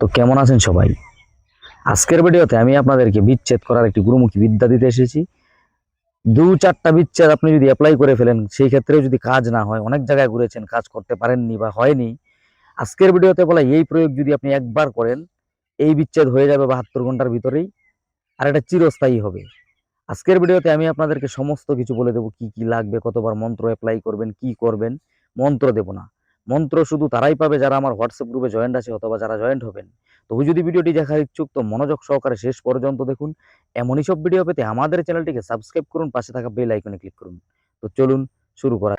তো কেমন আছেন সবাই? আজকের ভিডিওতে আমি আপনাদেরকে বিচ্ছেদ করার একটি গুরুমুখী বিদ্যা দিতে এসেছি। দু চারটা বিচ্ছেদ আপনি যদি অ্যাপ্লাই করে ফেলেন, সেই ক্ষেত্রেও যদি কাজ না হয়, অনেক জায়গায় ঘুরেছেন, কাজ করতে পারেননি বা হয়নি, আজকের ভিডিওতে বলা এই প্রয়োগ যদি আপনি একবার করেন, এই বিচ্ছেদ হয়ে যাবে বাহাত্তর ঘণ্টার ভিতরেই, আর এটা চিরস্থায়ী হবে। আজকের ভিডিওতে আমি আপনাদেরকে সমস্ত কিছু বলে দেবো, কি কি লাগবে, কতবার মন্ত্র অ্যাপ্লাই করবেন, কি করবেন, মন্ত্র দেব না। মন্ত্র শুধু তারাই পাবে যারা আমার হোয়াটসঅ্যাপ গ্রুপে জয়েন্ট আছে অথবা যারা জয়েন্ট হবেন। তবু যদি ভিডিওটি দেখার ইচ্ছুক, তো মনোযোগ সহকারে শেষ পর্যন্ত দেখুন। এমনই সব ভিডিও পেতে আমাদের চ্যানেলটিকে সাবস্ক্রাইব করুন, পাশে থাকা বেল আইকনে ক্লিক করুন। তো চলুন, শুরু করা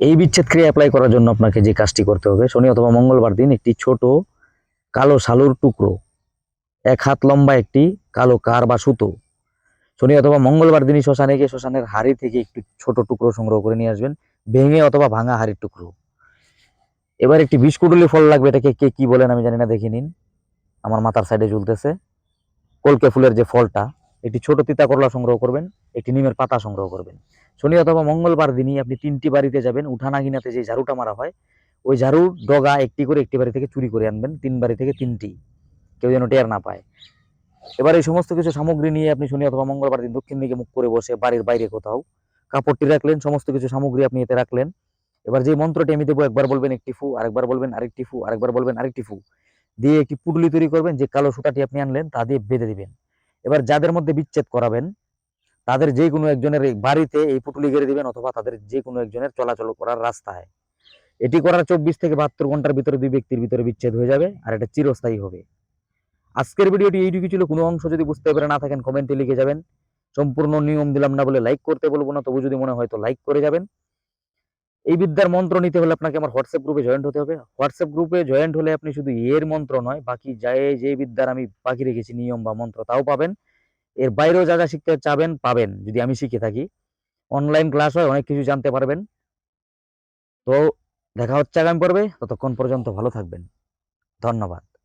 এই বিচ্ছেদ ক্রিয়া অ্যাপ্লাই করার জন্য আপনাকে যে কাজটি করতে হবে, শনি অথবা মঙ্গলবার দিন একটি ছোট কালো সালুর টুকরো এক হাত লম্বা একটি কালো কার বা সুতো। শনি অথবা মঙ্গলবার দিনই শ্মশানে গিয়ে শ্মশানের হাড়ি থেকে একটু ছোট টুকরো সংগ্রহ করে নিয়ে আসবেন। ভেঙে অথবা ভাঙা হাড়ির টুকরো। এবার একটি বিস্কুটুলি ফল লাগবে, এটাকে কে কি বলেন আমি জানি না, দেখে নিন। আমার মাথার সাইডে ঝুলতেছে। কলকে ফুলের যে ফলটা একটি ছোট তিতা করলা সংগ্রহ করবেন, একটি নিমের পাতা সংগ্রহ করবেন। শনি অথবা মঙ্গলবার দিনই আপনি তিনটি বাড়িতে যাবেন, উঠানাগিনাতে যে ঝাড়ুটা মারা হয়, ওই ঝাড়ুর ডগা একটি করে একটি বাড়ি থেকে চুরি করে আনবেন, তিন বাড়ি থেকে তিনটি। কেউ যেন টের না পায়। এবার এই সমস্ত কিছু সামগ্রী নিয়ে আপনি শনি অথবা মঙ্গলবার দিন দক্ষিণ দিকে মুখ করে বসে বাড়ির বাইরে কোথাও কাপড়টি রাখলেন, সমস্ত কিছু সামগ্রী আপনি এতে রাখলেন। এবার যে মন্ত্রটি আমি দেবো, একবার বলবেন একটি ফু, আরেকবার বলবেন আরেকটি ফু, আরেকবার বলবেন আরেকটি ফু। দিয়ে একটি পুটলি তৈরি করবেন, যে কালো সুতাটি আপনি আনলেন তা দিয়ে বেঁধে দিবেন। এবার যাদের মধ্যে বিচ্ছেদ করাবেন, তাদের যে কোনো একজনের বাড়িতে এই পুটুলি গেড়ে দিবেন অথবা তাদের যে কোনো একজনের চলাচল করার রাস্তায়। এটি করার চব্বিশ থেকে বাহাত্তর ঘণ্টার ভিতরে দুই ব্যক্তির ভিতরে বিচ্ছেদ হয়ে যাবে, আর এটা চিরস্থায়ী হবে। আজকের ভিডিওটি এইটুকু ছিল। কোনো অংশ যদি বুঝতে পারে, না থাকেন কমেন্টে লিখে যাবেন। সম্পূর্ণ নিয়ম দিলাম না বলে লাইক করতে বলব না, তবু যদি মনে হয় তো লাইক করে যাবেন। এই বিদ্যার মন্ত্র নিতে হলে আপনাকে আমার হোয়াটসঅ্যাপ গ্রুপে জয়েন্ট হতে হবে। হোয়াটসঅ্যাপ গ্রুপে জয়েন্ট হলে আপনি শুধু এর মন্ত্র নয়, বাকি যা যে বিদ্যার আমি বাকি রেখেছি, নিয়ম বা মন্ত্র তাও পাবেন। এর বাইরেও যা যা শিখতে চাবেন, পাবেন, যদি আমি শিখে থাকি। অনলাইন ক্লাস হয়, অনেক কিছু জানতে পারবেন। তো দেখা হচ্ছে আগামী পর্বে, ততক্ষণ পর্যন্ত ভালো থাকবেন। ধন্যবাদ।